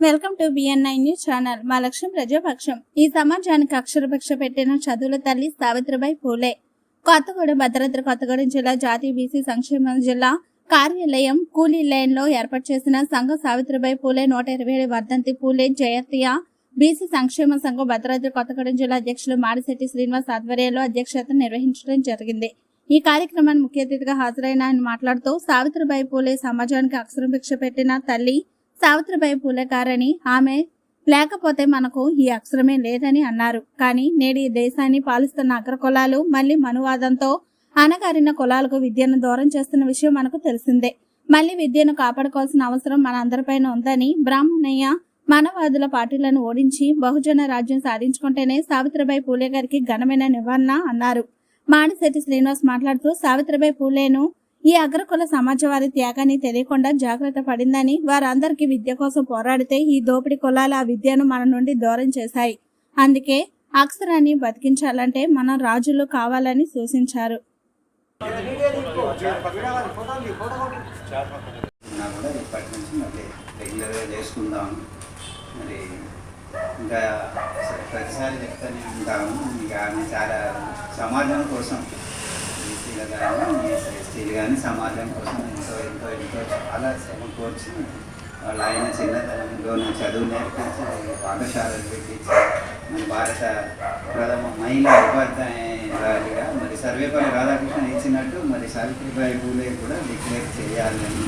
Welcome to BNI news channel. మా లక్ష్యం ప్రజాపక్షం. ఈ సమాజానికి అక్షరభిక్ష పెట్టిన చదువుల తల్లి సావిత్రిబాయి పూలే. కొత్తగూడెం భద్రాద్రి కొత్తగూడెం జిల్లా జాతీయ బీసీ సంక్షేమ జిల్లా కార్యాలయం కూలీ లైన్లో ఏర్పాటు చేసిన సంఘ సావిత్రిబాయి పూలే నూట ఇరవై ఏడు వర్ధంతి పూలే జయత్య బీసీ సంక్షేమ సంఘం భద్రాద్రి కొత్తగూడెం జిల్లా అధ్యక్షులు మాడిశెట్టి శ్రీనివాస్ ఆధ్వర్యంలో అధ్యక్షత నిర్వహించడం జరిగింది. ఈ కార్యక్రమానికి ముఖ్య అతిథిగా హాజరైన ఆయన మాట్లాడుతూ సావిత్రిబాయి పూలే సమాజానికి అక్షరభిక్ష పెట్టిన తల్లి సావిత్రిబాయి పూలే గారని ఆమె లేకపోతే మనకు ఈ అక్షరమే లేదని అన్నారు. కానీ నేడు ఈ దేశాన్ని పాలిస్తున్న అగ్ర కులాలు మళ్ళీ మనువాదంతో అణగారిన కులాలకు విద్యను దూరం చేస్తున్న విషయం మనకు తెలిసిందే. మళ్ళీ విద్యను కాపాడుకోవాల్సిన అవసరం మన అందరిపైన ఉందని బ్రాహ్మణయ్య మానవాదుల పార్టీలను ఓడించి బహుజన రాజ్యం సాధించుకుంటేనే సావిత్రిబాయి పూలే గారికి ఘనమైన నివారణ అన్నారు. మాడిశెట్టి శ్రీనివాస్ మాట్లాడుతూ సావిత్రిబాయి పూలేను ఈ అగ్రకుల సమాజవాది త్యాగాన్ని తెలియకుండా జాగ్రత్త పడిందని వారందరికీ విద్య కోసం పోరాడితే ఈ దోపిడి కులాలు ఆ విద్యను మన నుండి దూరం చేశాయి. అందుకే అక్షరాన్ని బతికించాలంటే మనం రాజులు కావాలని సూచించారు. మరి ఇంకా ప్రతిసారి ఉంటాము. ఆమె చాలా సమాజం కోసం కానీ ఇది కానీ సమాజం కోసం ఎంతో ఎంతో ఎంతో చాలా శ్రమ కోర్చి వాళ్ళు ఆయన చిన్నతనంలోనే చదువు నేర్పించి పాఠశాలలు పెట్టించి మన భారత ప్రథమ మహిళా ఉపాధ్యాయురాలిగా మరి సర్వేపల్లి రాధాకృష్ణ ఇచ్చినట్టు మరి సావిత్రిబాయి పూలే కూడా డిక్లేర్ చేయాలని